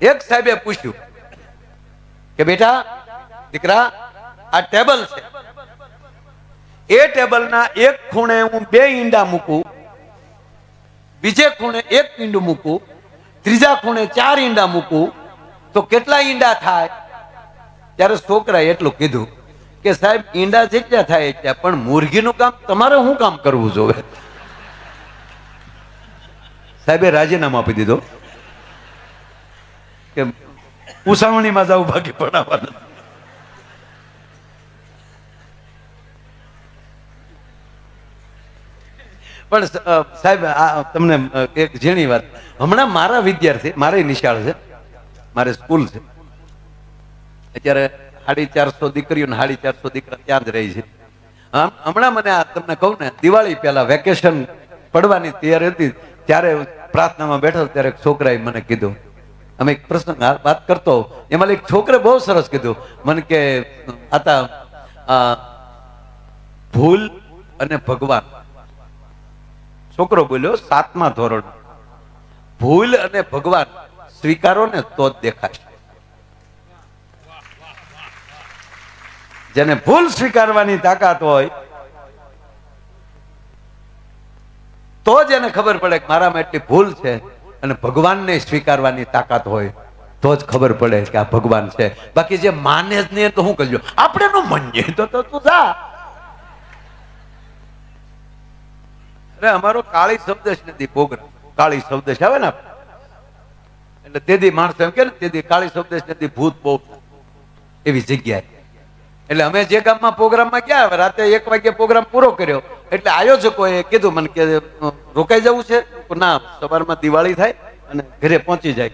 એક સાહેબે પૂછ્યું કે બેટા, દીકરા, આ ટેબલ છે. એ ટેબલના એક ખૂણે હું બે ઈંડા મૂકું, બીજે ખૂણે એક ઈંડું મૂકું, ત્રીજા ખૂણે ચાર ઈંડા મૂકું, તો કેટલા ઈંડા થાય? ત્યારે છોકરાએ એટલું કીધું કે સાહેબ, ઈંડા જેટલા થાય એટલા, પણ મુરઘીનું કામ તમારે શું કામ કરવું જોવે? સાહેબે રાજીનામું આપી દીધો. કે ઉસાવણીમાં જવું બાકી પડાવવાનું. પણ સાહેબ તમને એક ઝીણી વાત. હમણાં મારા વિદ્યાર્થી, મારે નિશાળ છે, મારે સ્કૂલ છે. અત્યારે સાડી ચારસો દીકરીઓ ને સાડી ચારસો દીકરા ત્યાં જ રહી છે. હમણાં મને આ તમને કહું ને, દિવાળી પહેલા વેકેશન પડવાની તૈયારી હતી, ત્યારે પ્રાર્થનામાં બેઠો, ત્યારે છોકરાએ મને કીધું અમે એક પ્રસંગ વાત કરતો એમાં એક છોકરે બહુ સરસ કીધું. મને કે, આતા ભૂલ અને ભગવાન. છોકરો બોલ્યો, સાતમા ધોરણ. ભૂલ અને ભગવાન સ્વીકારો ને તો જ દેખાશે. જેને ભૂલ સ્વીકારવાની તાકાત હોય, તો જ એને ખબર પડે કે મારામાં એટલી ભૂલ છે. અને ભગવાનને સ્વીકારવાની તાકાત હોય, તો જ ખબર પડે કે આ ભગવાન છે. બાકી જે માને જ નહીં તો શું કરજો? આપણે નું માનીએ તો તો જા. અરે, અમારો કાળી શબ્દ જ નથી પ્રોગ્રામ કાળી શબ્દ છે, આવે ને એટલે તેથી માણસો એમ કે તેથી કાળી શબ્દ જ નથી ભૂત, બહુ. એવી જગ્યાએ. એટલે અમે જે ગામમાં પ્રોગ્રામમાં ગયા રાતે એક વાગે પ્રોગ્રામ પૂરો કર્યો. એટલે આયોજકોએ કીધું મને કે રોકાઈ જવું છે. ના, સવારમાં દિવાળી થાય અને ઘરે પહોંચી જાય.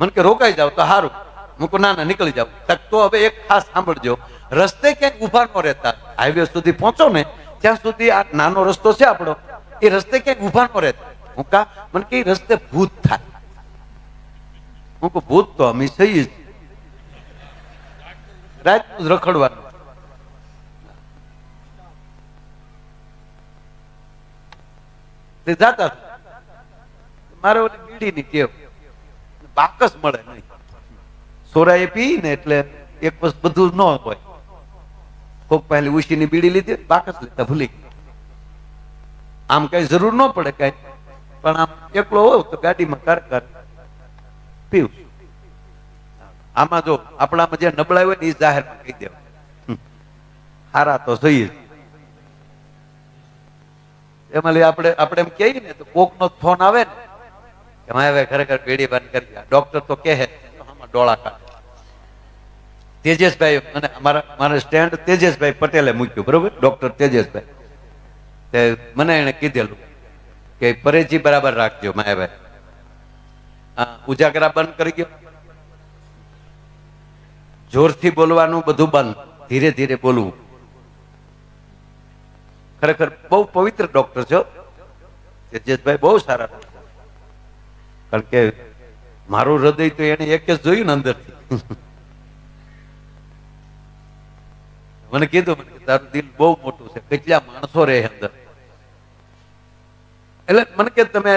મને કે, રોકાઈ જાવ તો સારું હું ના ના, નીકળી જાવ તક તો હવે એક ખાસ સાંભળજો. રસ્તે ક્યાંક ઊભા ન રહેતા. હાઈવે સુધી પહોંચો ને, ત્યાં સુધી આ નાનો રસ્તો છે આપણો, એ રસ્તે ક્યાંક ઊભા ન રહેતા. હું કા મને કે રસ્તે ભૂત થાય. હું ભૂત તો અમે છીએ જ. રાતનું જ રખડવાનું જાતા મારે ઓલી બીડીની ટેવ. બાકસ મળે નહીં. સોરાએ પી ને એટલે એક વસ્તુ બધું ન હોય. કોક પહેલી ઉશીની બીડી લીધી, બાકસ લેતા ભૂલી. આમ કઈ જરૂર ન પડે કઈ. પણ આમ એકલો હોવ તો ગાડીમાં કર કર પીવું આમાં જો આપણામાં જે નબળાઈ હોય ને એ જાહેરમાં કહી દેવા હારા તો જોઈએ. એમાં લઈ આપણે આપણે એમ કહીએ ને તો કોક નો ફોન આવે ને, કે હવે ખરેખર પેઢી બંધ કરી દે. ડોક્ટર તો કહે આમાં ડોળા કાઢે. તેજસભાઈ અને મારા મારા સ્ટેન્ડ તેજસભાઈ પટેલે મૂક્યું, બરોબર? ડોક્ટર તેજસભાઈ. તે મને એને કીધેલું કે પરેજી બરાબર રાખજો માયાભાઈ ઉજાગરા બંધ કરી ગયો. જોરથી બોલવાનું બધું બંધ. ધીરે ધીરે બોલવું. ખરેખર બહુ પવિત્ર ડોક્ટર છો. તેજસભાઈ બહુ સારા કારણ કે મારું હૃદય તો એને એક જ જોયું ને અંદરથી. મને કીધું, મને તારું દિલ બહુ મોટું છે. કેટલા માણસો રહે અંદર. એટલે મને કે તમે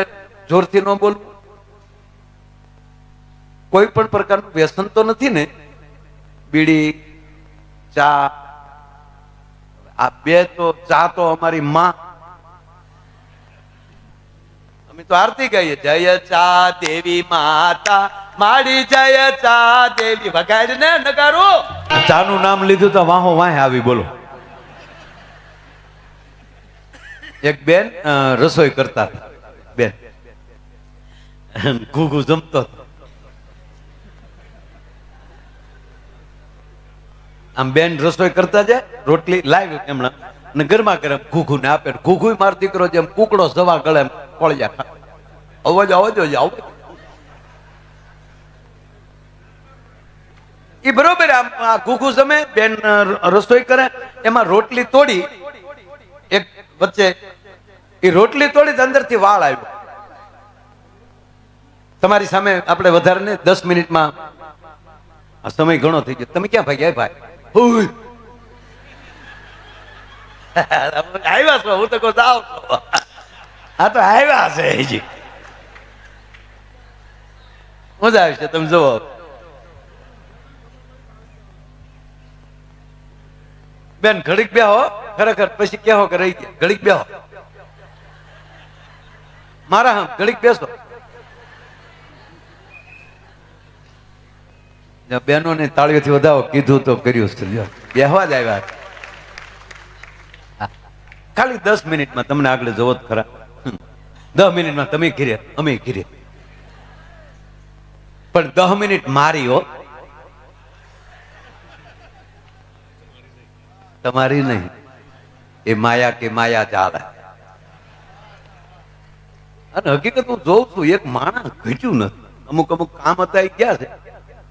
જોરથી ન બોલવું. કોઈ પણ પ્રકારનું વ્યસન તો નથી ને બીડી ચા, આ બે તો ચા તો અમારી માં. અમે તો આરતી કહીએ જય ચા દેવી માતા માડી જય ચા દેવી. વગાડ ને નગારો. ચાનું નામ લીધું તો વાહો વાહે આવી, બોલો. એક બેન રસોઈ કરતા. બેન. ઘૂઘું જમતો હતો. આમ બેન રસોઈ કરતા જાય, રોટલી લાવી એમણા. ને ગરમા ગરમ ઘૂઘુ ને આપે ઘૂઘુ માર દીકરો જેમ કુકડો જવા ગળે એમ કોળિયા અવાજ અવાજ જ આવો એ બરોબર આમ આ ઘૂઘુ જમે, બેન રસોઈ કરે, એમાં રોટલી તોડી, એક વચ્ચે એ રોટલી તોડી અંદર અંદરથી વાળ આવ્યો. તમારી સામે આપણે વધારે ને દસ મિનિટમાં સમય ઘણો થઈ ગયો. તમે ક્યાં ભાઈ ગયા ભાઈ? હુઈ. આવ્યા છો હું તો કહું જાવ આ તો આવ્યા છે હજી મજા આવશે તમે જુઓ બેન ઘડીક બેહો ખરેખર પછી કેહો કે રહી ગયા ઘડીક બેહો મારા હમ ઘડીક બેસો બેનો ને તાળીઓથી વધાવો, કીધું તો કર્યું બેહવા જ આવ્યા ખાલી દસ મિનિટમાં તમને આગળ જવો જ ખરા. દસ મિનિટમાં તમે ઘીરે, અમે ઘીરે. પણ દસ મિનિટ મારી હો. તમારી નહીં. એ માયા કે માયા ચાલે અને હકીકત હું જોઉં છું, એક માણસ ઘટ્યું નથી. અમુક અમુક કામ હતા એ ગયા છે.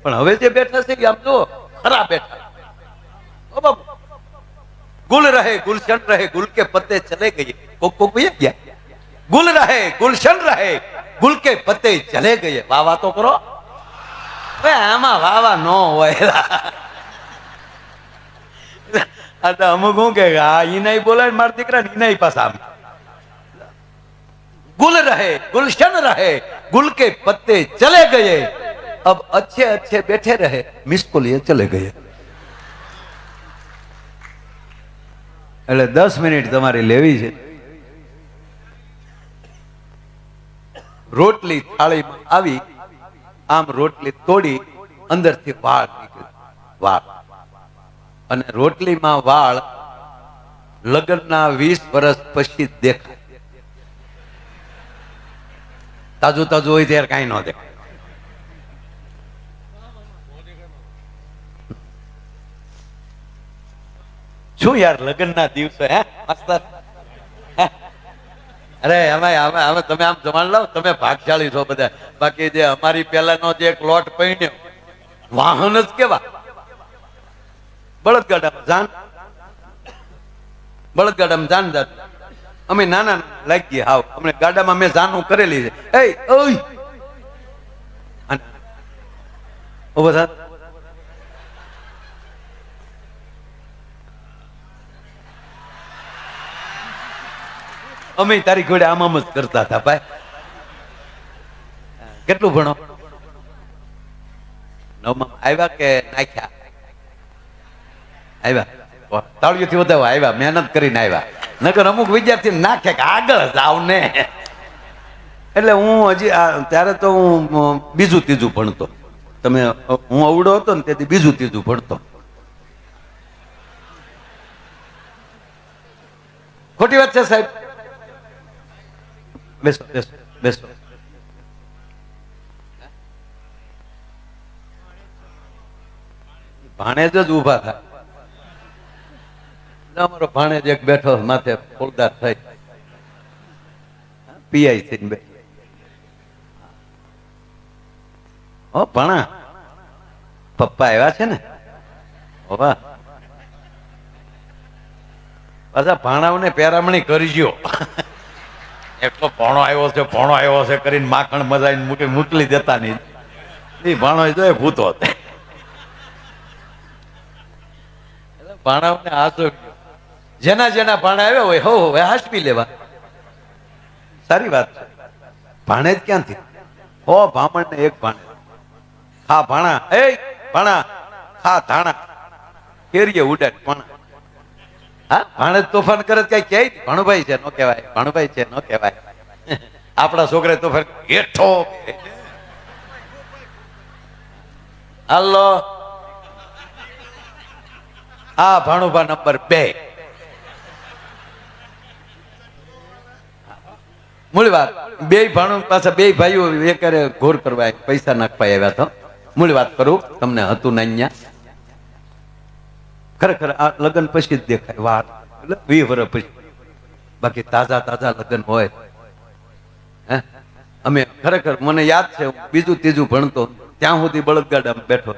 પણ હવે જે બેઠા છે એ આમ જો ખરા બેઠા ઓ બાપુ ગુલ રહે ગુલશન રહે ગુલ કે પત્તે ચલે ગયે કોક કોક ભૈયા ગયા ગુલ રહે ગુલશન રહે ગુલ કે પત્તે ચલે ગયે વાહ વાહ તો કરો હવે આમાં વાવા ન હોય આ તો અમુક હું કે આ ઈનાઈ બોલાય મારા દીકરા ઈનાઈ પાછા આમ गुल रहे गुलशन रहे गुल के पत्ते चले गए अब अच्छे अच्छे बैठे रहे मिस को लिए चले गए એટલે દસ મિનિટ તમારે લેવી છે રોટલી થાળીમાં આવી આમ રોટલી તોડી અંદરથી વાળ નીકળ્યો વાળ અને રોટલીમાં વાળ લગ્નના વીસ વર્ષ પછી દેખાય તાજું તાજું હોય ત્યારે કાંઈ ન દેખાય શું યાર, લગ્નના દિવસે, હે? માસ્તર અરે, અમે અમે અમે તમે આમ જમાડ લાવ, તમે ભાગશાળી છો બધા. બાકી જે અમારી પહેલાનો જે એક લોટ પૈણ્યો, વાહન જ કેવા? બળદગાડામાં જાન. બળદગાડામાં જાન જાત. અમે નાના નાના ગયા હાવ. અમને ગાડામાં મેં જાનું કરેલી છે. એ ઓય. અને ઊભો થા. અમે તારી ઘોડે આમ જ કરતા હતા ભાઈ. કેટલું ભણો? નવમાં આવ્યા કે નાખ્યા? આવ્યા. તાળીઓથી વધાવો આવ્યા, મહેનત કરીને આવ્યા. નકર અમુક વિદ્યાર્થી નાખે કે આગળ જાવ ને. એટલે હું હજી ત્યારે તો હું બીજું ત્રીજું ભણતો. તમે હું અવડો હતો ને તેથી બીજું ત્રીજું ભણતો. ખોટી વાત છે સાહેબ? બેસો બેસો બેસો. ભાણેજ જ ઊભા થાય અમારો ભાણેજ એક બેઠો માથે ફોલદાર થઈ. પીઆઈ થઈને બે. ઓ ભણા. પપ્પા આવ્યા છે ને? ઓ પાછા ભાણાઓને પેરામણી કરજો એટલો ભણો આવ્યો છે, ભણો આવ્યો છે કરીને માખણ મજાઈને મૂકી મોકલી દેતા નહીં એ ભાણો જોઈએ ભૂતો ભાણાઓને હાથો જેના જેના ભાણા આવ્યા હોય, હો હવે હાસપી લેવા. સારી વાત છે. જ ક્યાંથી? હો ભામણ ને એક ભાણે. ખા ભાણા, એ ભાણા, ખા ધાણા. કેરીએ ઉડાટ ભાણા હા, ભાણેજ તોફાન કરે કઈ કે ભાણુભાઈ છે નો કહેવાય, ભાણુભાઈ છે નો કહેવાય. આપણા છોકરા તોફાન હેઠો હાલો. આ ભાણુભા નંબર બે. મૂળ વાત, બે ભાણુ પાછા બે ભાઈઓ એકારે ઘોર કરવા, પૈસા નાખવા આવ્યા તો. મૂળ વાત કરું, તમને હતું ને અહીંયા. ખરેખર આ લગ્ન પછી જ દેખાય વાર એટલે વીસ વર્ષ પછી. બાકી તાજા તાજા લગ્ન હોય. અમે ખરેખર, મને યાદ છે બીજું ત્રીજું ભણતો ત્યાં સુધી બળદગાડામાં બેઠો.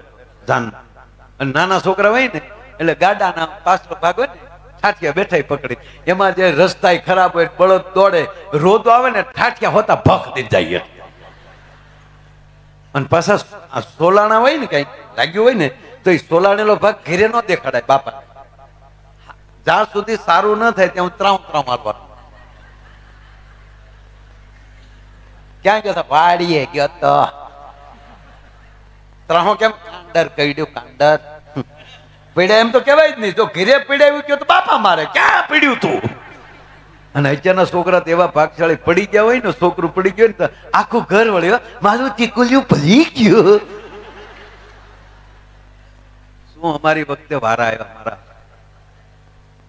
જાન. અને નાના છોકરા હોય ને, એટલે ગાડાના પાછળ ભાગ હોય ને, ઠાઠિયા બેઠા પકડી. એમાં જે રસ્તા ખરાબ હોય, બળદ દોડે, રોદો આવે ને, ઠાઠિયા હોતા ભખ દઈ જાય. અને પાછા આ સોલાણા હોય ને કઈ, લાગ્યું હોય ને તો એ સોલાણેલો ભાગ ઘેરે ન દેખાડાય, બાપા. જ્યાં સુધી સારું ન થાય ત્યાં ત્રામ ત્રામ મારવાનું. ક્યાં ગયો હતો વાડીએ ગયો તો. ત્રાહો કેમ? કાંડર કઈડ્યું કાંડર. પીડે એમ તો કહેવાય જ નહીં. જો ઘેરે પીડાવ્યું કે તો બાપા મારે. ક્યાં પીડ્યું તું? અને અત્યારના છોકરા તો એવા ભાગશાળી પડી ગયા હોય ને, છોકરું પડી ગયું ને, તો આખું ઘર વળ્યો મારું ચીકુલિયું પડી ગયું. શું અમારી વખતે વારા આવ્યા મારા.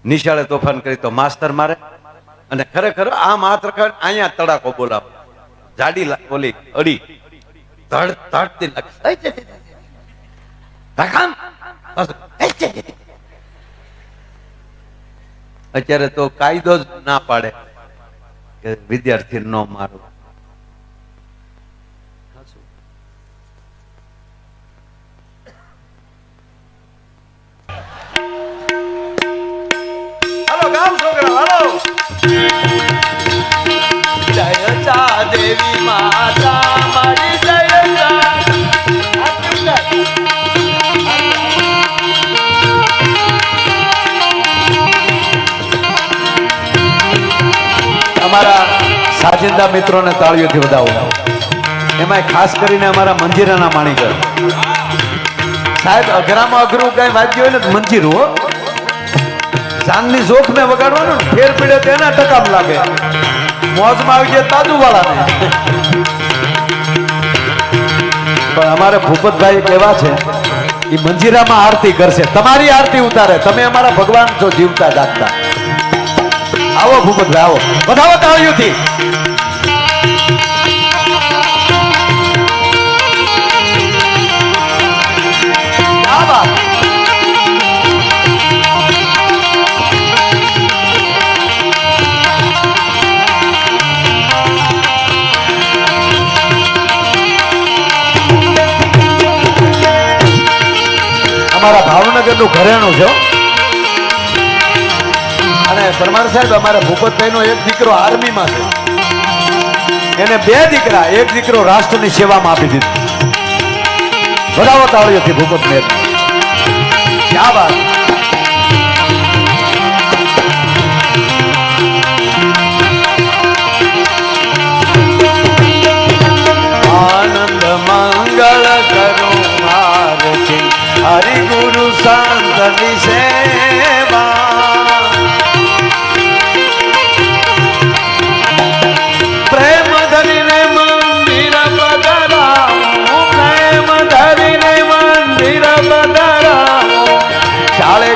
નિશાળે તોફાન કરી તો માસ્તર મારે અને ખરેખર આ માત્ર અહીંયા તડાકો બોલાવો. જાડી ઓલી અડી. ધડ ધડતી. અત્યારે તો કાયદો જ ના પાડે કે વિદ્યાર્થી ન મારો સાજિંદા મિત્રોને તાળીઓથી વધાવો. એમાં ખાસ કરીને અમારા મંજીરાના માણીકર. સાહેબ, અઘરામાં અઘરું કઈ વાગ્યું હોય ને મંજીરું, હો. ચાંદની જોખ ને વગાડવાનું ફેર પીડે તો એના ટકામ લાગે. મોજમાં આવી જાય તાજુ વાળાને પણ અમારે ભૂપતભાઈ કેવા છે એ મંજીરામાં આરતી કરશે. તમારી આરતી ઉતારે. તમે અમારા ભગવાન છો, જીવતા જાગતા. આવો ભૂપતભાઈ આવો. વધાવો તાળીઓથી. અમારા ભાવનગરનું ઘરેણું છે. અને પરમાર સાહેબ, અમારા ભૂપતભાઈ નો એક દીકરો આર્મીમાં છે. એને બે દીકરા, એક દીકરો રાષ્ટ્રની સેવામાં આપી દીધો. વધાવો તાળીઓથી ભૂપત મેર ક્યાં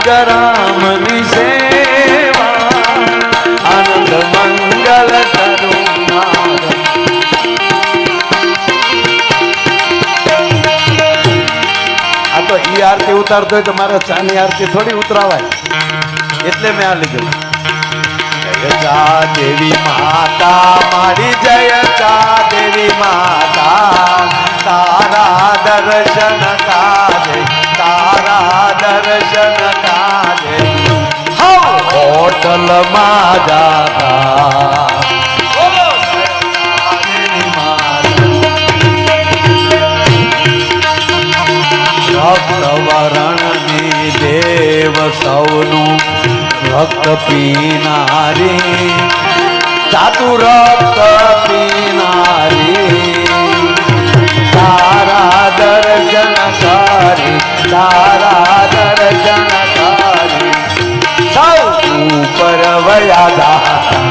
ગરામની સેવા આનંદ મંગલ આ તો ઈ આરતી ઉતારતો હોય તો મારે ચાની આરતી થોડી ઉતરાવાય એટલે મેં આ લીધું જય દેવી માતા મારી જય ચા દેવી માતા તારા દર્શન હવ હોટલમાં જાતા ચા દેવી સૌનું ભક્ત પીનારી ચાતુ રક્ત પીનારી તારા દર્શન કરી તારા પરવયા દાતા